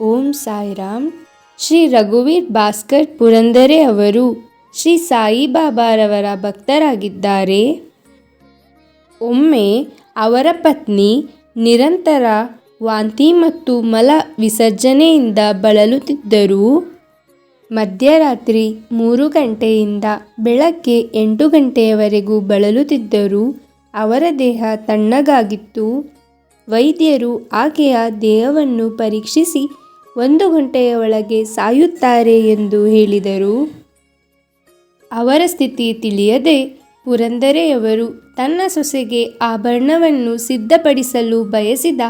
ಓಂ ಸಾಯಿರಾಮ್. ಶ್ರೀ ರಘುವೀರ್ ಭಾಸ್ಕರ್ ಪುರಂದರೆ ಅವರು ಶ್ರೀ ಸಾಯಿಬಾಬಾರವರ ಭಕ್ತರಾಗಿದ್ದಾರೆ. ಒಮ್ಮೆ ಅವರ ಪತ್ನಿ ನಿರಂತರ ವಾಂತಿ ಮತ್ತು ಮಲ ವಿಸರ್ಜನೆಯಿಂದ ಬಳಲುತ್ತಿದ್ದರು. ಮಧ್ಯರಾತ್ರಿ ಮೂರು ಗಂಟೆಯಿಂದ ಬೆಳಗ್ಗೆ ಎಂಟು ಗಂಟೆಯವರೆಗೂ ಬಳಲುತ್ತಿದ್ದರು. ಅವರ ದೇಹ ತಣ್ಣಗಾಗಿತ್ತು. ವೈದ್ಯರು ಆಕೆಯ ದೇಹವನ್ನು ಪರೀಕ್ಷಿಸಿ ಒಂದು ಗಂಟೆಯ ಒಳಗೆ ಸಾಯುತ್ತಾರೆ ಎಂದು ಹೇಳಿದರು. ಅವರ ಸ್ಥಿತಿ ತಿಳಿಯದೆ ಪುರಂದರೆಯವರು ತನ್ನ ಸೊಸೆಗೆ ಆಭರಣವನ್ನು ಸಿದ್ಧಪಡಿಸಲು ಬಯಸಿದ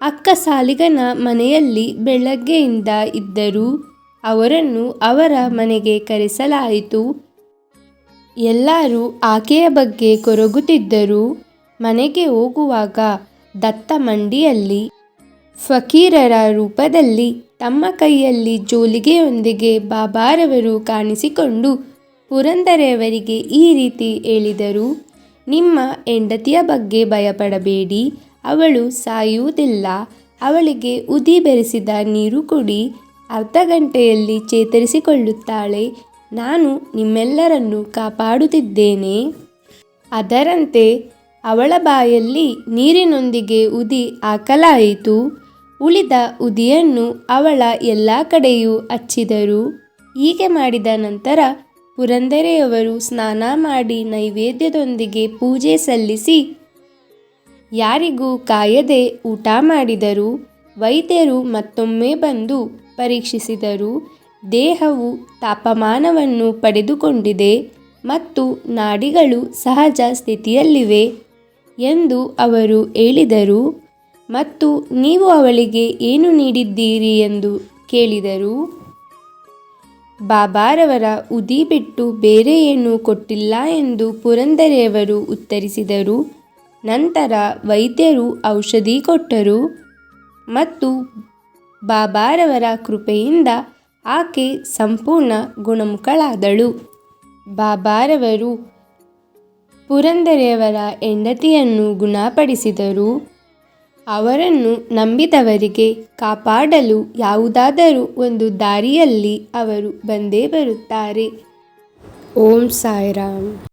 ಅಕ್ಕ ಸಾಲಿಗನ ಮನೆಯಲ್ಲಿ ಬೆಳಗ್ಗೆಯಿಂದ ಇದ್ದರು. ಅವರನ್ನು ಅವರ ಮನೆಗೆ ಕರೆಸಲಾಯಿತು. ಎಲ್ಲರೂ ಆಕೆಯ ಬಗ್ಗೆ ಕೊರಗುತ್ತಿದ್ದರು. ಮನೆಗೆ ಹೋಗುವಾಗ ದತ್ತ ಮಂಡಿಯಲ್ಲಿ ಫಕೀರರ ರೂಪದಲ್ಲಿ ತಮ್ಮ ಕೈಯಲ್ಲಿ ಜೋಲಿಗೆಯೊಂದಿಗೆ ಬಾಬಾರವರು ಕಾಣಿಸಿಕೊಂಡು ಪುರಂದರೆಯವರಿಗೆ ಈ ರೀತಿ ಹೇಳಿದರು, ನಿಮ್ಮ ಹೆಂಡತಿಯ ಬಗ್ಗೆ ಭಯಪಡಬೇಡಿ, ಅವಳು ಸಾಯುವುದಿಲ್ಲ, ಅವಳಿಗೆ ಉದಿ ಬೆರೆಸಿದ ನೀರು ಕುಡಿ, ಅರ್ಧ ಗಂಟೆಯಲ್ಲಿ ಚೇತರಿಸಿಕೊಳ್ಳುತ್ತಾಳೆ, ನಾನು ನಿಮ್ಮೆಲ್ಲರನ್ನು ಕಾಪಾಡುತ್ತಿದ್ದೇನೆ. ಅದರಂತೆ ಅವಳ ಬಾಯಲ್ಲಿ ನೀರಿನೊಂದಿಗೆ ಉದಿ ಹಾಕಲಾಯಿತು. ಉಳಿದ ಉದಿಯನ್ನು ಅವಳ ಎಲ್ಲ ಕಡೆಯೂ ಹಚ್ಚಿದರು. ಹೀಗೆ ಮಾಡಿದ ನಂತರ ಪುರಂದರೆಯವರು ಸ್ನಾನ ಮಾಡಿ ನೈವೇದ್ಯದೊಂದಿಗೆ ಪೂಜೆ ಸಲ್ಲಿಸಿ ಯಾರಿಗೂ ಕಾಯದೆ ಊಟ ಮಾಡಿದರು. ವೈದ್ಯರು ಮತ್ತೊಮ್ಮೆ ಬಂದು ಪರೀಕ್ಷಿಸಿದರು. ದೇಹವು ತಾಪಮಾನವನ್ನು ಪಡೆದುಕೊಂಡಿದೆ ಮತ್ತು ನಾಡಿಗಳು ಸಹಜ ಸ್ಥಿತಿಯಲ್ಲಿವೆ ಎಂದು ಅವರು ಹೇಳಿದರು. ಮತ್ತು ನೀವು ಅವಳಿಗೆ ಏನು ನೀಡಿದ್ದೀರಿ ಎಂದು ಕೇಳಿದರು. ಬಾಬಾರವರ ಉದಿ ಬಿಟ್ಟು ಬೇರೆ ಏನೂ ಕೊಟ್ಟಿಲ್ಲ ಎಂದು ಪುರಂದರೆಯವರು ಉತ್ತರಿಸಿದರು. ನಂತರ ವೈದ್ಯರು ಔಷಧಿ ಕೊಟ್ಟರು ಮತ್ತು ಬಾಬಾರವರ ಕೃಪೆಯಿಂದ ಆಕೆ ಸಂಪೂರ್ಣ ಗುಣಮುಖಳಾದಳು. ಬಾಬಾರವರು ಪುರಂದರೆಯವರ ಹೆಂಡತಿಯನ್ನು ಗುಣಪಡಿಸಿದರು. ಅವರನ್ನು ನಂಬಿದವರಿಗೆ ಕಾಪಾಡಲು ಯಾವುದಾದರೂ ಒಂದು ದಾರಿಯಲ್ಲಿ ಅವರು ಬಂದೇ ಬರುತ್ತಾರೆ. ಓಂ ಸಾಯಿರಾಮ್.